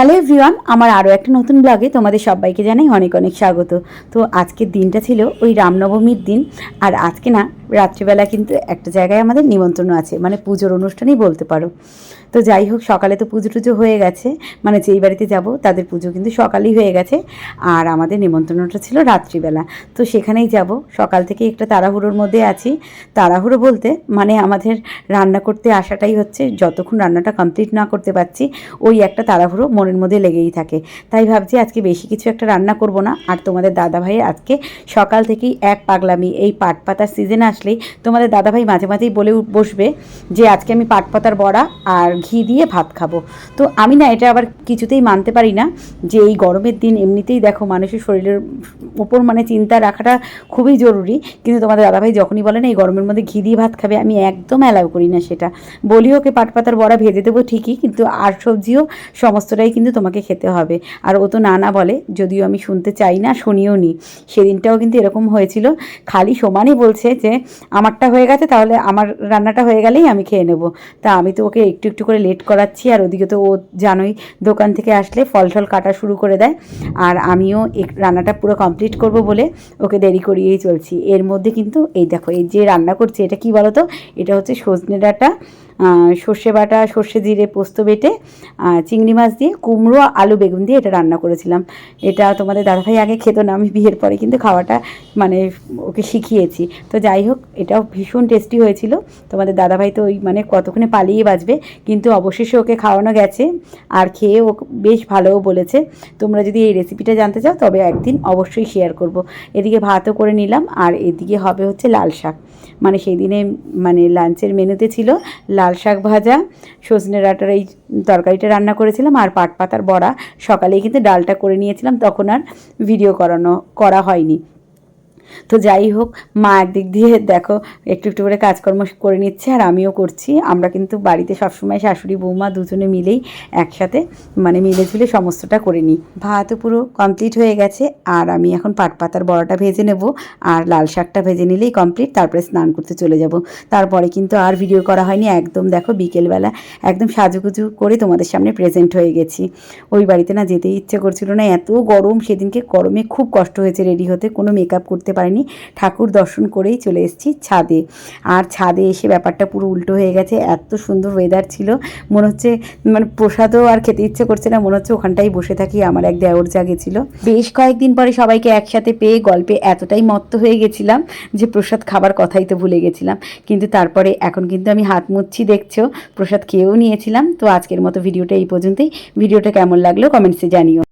Hello everyone আমার আরও একটা নতুন ব্লগে তোমাদের সবাইকে জানাই অনেক অনেক স্বাগত। তো আজকের দিনটা ছিল ওই রামনবমীর দিন। আর আজকে না রাত্রিবেলা কিন্তু একটা জায়গায় আমাদের নিমন্ত্রণ আছে। মানে পুজোর অনুষ্ঠানই বলতে পারো। তো যাই হোক, সকালে তো পুজো টুজো হয়ে গেছে। মানে যেই বাড়িতে যাব, তাদের পুজো কিন্তু সকালেই হয়ে গেছে। আর আমাদের নিমন্ত্রণটা ছিল রাত্রিবেলা। তো সেখানেই যাব। সকাল থেকে একটা তাড়াহুড়োর মধ্যে আছি। তাড়াহুড়ো বলতে মানে আমাদের রান্না করতে আসাটাই হচ্ছে, যতক্ষণ রান্নাটা কমপ্লিট না করতে পারছি, ওই একটা তাড়াহুড়ো মনের মধ্যে লেগেই থাকে। তাই ভাবছি আজকে বেশি কিছু একটা রান্না করব না। আর তোমাদের দাদা দাদাভাই আজকে সকাল থেকেই এক পাগলামি, এই পাট পাতার সিজন আসলেই তোমাদের দাদাভাই মাঝে মাঝেই বলে বসবে যে আজকে আমি পাট পাতার বড়া আর ঘি দিয়ে ভাত খাব। তো আমি না এটা আবার কিছুতেই মানতে পারি না যে এই গরমের দিন এমনিতেই দেখো মানুষের শরীরের উপর মানে চিন্তা রাখাটা খুবই জরুরি। কিন্তু তোমাদের দাদাভাই যখনই বলে না এই গরমের মধ্যে ঘি দিয়ে ভাত খাবে, আমি একদম অ্যালাউ করি না সেটা। বলি ওকে পাট পাতার বড়া ভেজে দেবো ঠিকই, কিন্তু আর সবজিও সমস্তটাই কিন্তু তোমাকে খেতে হবে। আর ও তো না না বলে, যদিও আমি শুনতে চাই না শুনিও নি সেদিনটাও কিন্তু এরকম হয়েছিল। খালি সমানই বলছে যে আমারটা হয়ে গেছে, তাহলে আমার রান্নাটা হয়ে গেলেই আমি খেয়ে নেব। তা আমি তো ওকে একটু একটু করে লেট করাচ্ছি, আর ওদিকে তো ও জানোই দোকান থেকে আসলে ফল টল কাটা শুরু করে দেয়। আর আমিও রান্নাটা পুরো কমপ্লিট করব বলে ওকে দেরি করিয়েই চলছি। এর মধ্যে কিন্তু এই দেখো, এই যে রান্না করছে, এটা কি বলো তো এটা হচ্ছে সজনে ডাঁটা সর্ষে বাটা, সর্ষে জিরে, পোস্ত বেটে চিংড়ি মাছ দিয়ে, কুমড়ো, আলু বেগুন দিয়ে এটা রান্না করেছিলাম। এটা তোমাদের দাদাভাই আগে খেত না, আমি বিয়ের পরে কিন্তু খাওয়াটা মানে ওকে শিখিয়েছি। তো যাই হোক, এটাও ভীষণ টেস্টি হয়েছিল। তোমাদের দাদাভাই তো ওই মানে কতক্ষণে পালিয়ে বাজবে কিন্তু অবশেষে ওকে খাওয়ানো গেছে। আর খেয়ে ও বেশ ভালোও বলেছে। তোমরা যদি এই রেসিপিটা জানতে চাও, তবে একদিন অবশ্যই শেয়ার করব। এদিকে ভাতও করে নিলাম, আর এদিকে হবে হচ্ছে লাল শাক। মানে সেই দিনে মানে লাঞ্চের মেনুতে ছিল লাল শাক ভাজা, সজনে ডাঁটার এই তরকারিটা রান্না করেছিলাম আর পাট পাতার বড়া। সকালেই কিন্তু ডালটা করে নিয়েছিলাম, তখন আর ভিডিও করানো, করা হয়নি। তো যাই হোক মা একদিক দিয়ে দেখো, একটু একটু করে কাজকর্ম করে নিচ্ছে আর আমিও করছি। আমরা কিন্তু বাড়িতে সবসময় শাশুড়ি, বৌমা দুজনে মিলেই একসাথে মানে মিলে ঝুলে সমস্তটা করে নিই। ভাতও পুরো কমপ্লিট হয়ে গেছে আর আমি এখন পাট পাতার বড়াটা ভেজে নেব আর লাল শাকটা ভেজে নিলেই কমপ্লিট তারপরে স্নান করতে চলে যাব। তারপরে কিন্তু আর ভিডিও করা হয়নি, একদম দেখো বিকেলবেলা একদম সাজুগুজু করে তোমাদের সামনে প্রেজেন্ট হয়ে গেছি। ওই বাড়িতে না যেতে ইচ্ছে করছিল না, এত গরম, সেদিনকে গরমে খুব কষ্ট হয়েছে রেডি হতে, কোনো মেকআপ করতে পারিনি। ঠাকুর দর্শন করেই চলে এসেছি ছাদে। আর ছাদে এসে ব্যাপারটা পুরো উল্টো হয়ে গেছে। এত সুন্দর ওয়েদার ছিল। মনে হচ্ছে মানে প্রসাদও আর খেতে ইচ্ছে করছে না। মনে হচ্ছে ওখানটাই বসে থাকি। আমার এক দেওর জাগেছিল বেশ কয়েকদিন পরে সবাইকে একসাথে পেয়ে গল্পে এতটাই মত্ত হয়ে গেছিলাম যে প্রসাদ খাবার কথাই তো ভুলে গেছিলাম। কিন্তু তারপরে এখন কিন্তু আমি হাত মুচ্ছি, দেখছ? প্রসাদ খেয়েও নিয়েছিলাম। তো আজকের মতো ভিডিওটা এই পর্যন্তই। ভিডিওটা কেমন লাগল কমেন্টসে জানিও।